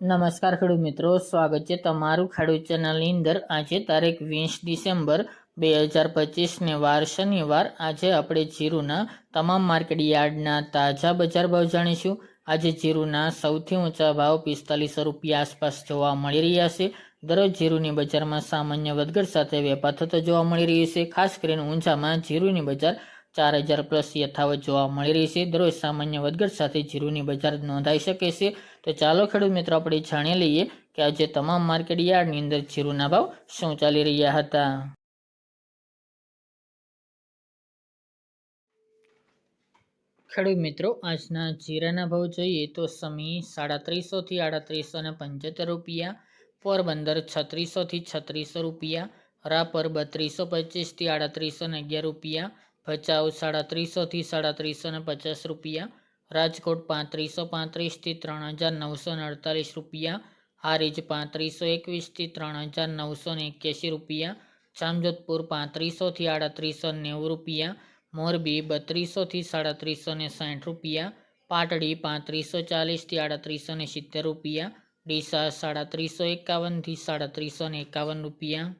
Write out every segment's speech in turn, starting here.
નમસ્કાર ખેડૂત મિત્રો, સ્વાગત છે તમારું ખેડૂત ચેનલની અંદર. આજે તારીખ વીસ ડિસેમ્બર બે હજાર પચીસને વાર શનિવાર. આજે આપણે જીરુના તમામ માર્કેટ યાર્ડના તાજા બજાર ભાવ જાણીશું. આજે જીરુના સૌથી ઊંચા ભાવ પિસ્તાલીસો રૂપિયા આસપાસ જોવા મળી રહ્યા છે. દરરોજ જીરુની બજારમાં સામાન્ય વધઘટ સાથે વેપાર થતો જોવા મળી રહ્યો છે. ખાસ કરીને ઊંચામાં જીરુની બજાર ચાર હજાર પ્લસ યથાવત જોવા મળી રહી છે. દરરોજ સામાન્ય વધઘટ સાથે જીરુની બજાર નોંધાઈ શકે છે. તો ચાલો ખેડૂત મિત્રો, આપણે જાણી લઈએ કે આજે તમામ માર્કેટ યાર્ડની અંદર જીરુના ભાવ શું ચાલી રહ્યા હતા. ખેડૂત મિત્રો, આજના જીરાના ભાવ જોઈએ તો સમી સાડત્રીસોથી આડત્રીસો ને પંચોતેર રૂપિયા, પોરબંદર છત્રીસોથી છત્રીસો રૂપિયા, રાપર બત્રીસો પચીસથી આડત્રીસો ને અગિયાર રૂપિયા ભચાઉ સાડત્રીસોથી સાડત્રીસો ને પચાસ રૂપિયા. રાજકોટ પાંત્રીસો પાંત્રીસથી ત્રણ હજાર નવસો ને અડતાલીસ રૂપિયા. હારીજ પાંત્રીસો એકવીસથી ત્રણ હજાર નવસો ને એક્યાસી રૂપિયા. જામજોધપુર પાંત્રીસોથી આડત્રીસો નેવું રૂપિયા. મોરબી બત્રીસોથી સાડત્રીસો ને સાઠ રૂપિયા. પાટડી પાંત્રીસો ચાલીસથી આડત્રીસો ને સિત્તેર રૂપિયા. ડીસા સાડત્રીસો એકાવનથી સાડત્રીસો ને એકાવન રૂપિયા.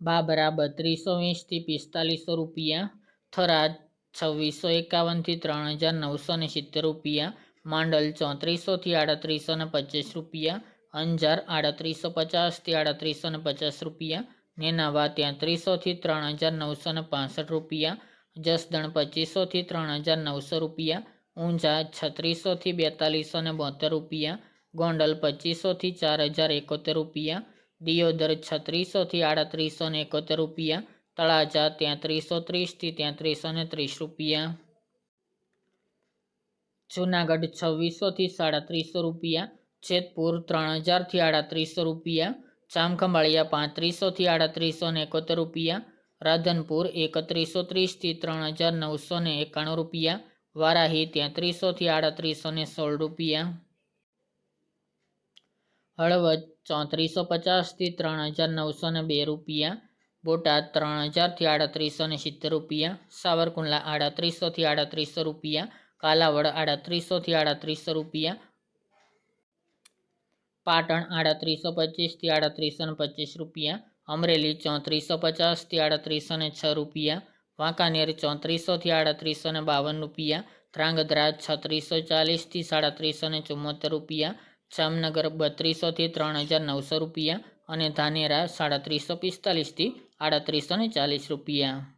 બાબરા ત્રીસો વીસથી પિસ્તાલીસો રૂપિયા, થરાદ છવ્વીસો એકાવનથી ત્રણ હજાર નવસો ને સિત્તેર રૂપિયા, માંડલ ચોત્રીસોથી આડત્રીસો ને પચીસ રૂપિયા, અંજાર આડત્રીસો પચાસથી આડત્રીસો ને પચાસ રૂપિયા, નેનાવા ત્યાંત્રીસોથી ત્રણ હજાર નવસો ને પાસઠ રૂપિયા, જસદણ પચીસોથી ત્રણ હજાર નવસો રૂપિયા, ઊંઝા છત્રીસોથી બેતાલીસો ને બોતેર રૂપિયા, ગોંડલ પચીસોથી ચાર હજાર એકોતેર રૂપિયા દિયોદર છત્રીસોથી આડત્રીસો ને એકોતેર રૂપિયા, તળાજા તેત્રીસો ત્રીસથી તેત્રીસો ને ત્રીસ રૂપિયા. જૂનાગઢ છવ્વીસોથી સાડત્રીસો રૂપિયા, જેતપુર ત્રણ હજારથી આડત્રીસો રૂપિયા, જામખંભાળિયા પાંત્રીસોથી આડત્રીસો ને એકોતેર રૂપિયા, રાધનપુર એકત્રીસો ત્રીસથી ત્રણ હજાર નવસો ને એકાણું રૂપિયા, વારાહી ત્યાંત્રીસોથી આડત્રીસો ને સોળ રૂપિયા. હળવદ ચોત્રીસો પચાસથી ત્રણ હજાર નવસો ને બે રૂપિયા, બોટાદ ત્રણ હજારથી આડત્રીસો ને સિત્તેર રૂપિયા, સાવરકુંડલા આડત્રીસોથી આડત્રીસો રૂપિયા, કાલાવડ આડત્રીસોથી આડત્રીસો રૂપિયા, પાટણ આડત્રીસો પચીસથી આડત્રીસો ને પચીસ રૂપિયા, અમરેલી ચોત્રીસો પચાસથી આડત્રીસો ને છ રૂપિયા, વાંકાનેર ચોત્રીસોથી આડત્રીસો ને બાવન રૂપિયા, ધ્રાંગધ્રા છત્રીસો ચાલીસથી સાડત્રીસો ને ચુમ્મોતેર રૂપિયા જામનગર બત્રીસોથી ત્રણ હજાર નવસો રૂપિયા અને ધાનેરા સાડત્રીસો પિસ્તાલીસથી આડત્રીસો ચાલીસ રૂપિયા.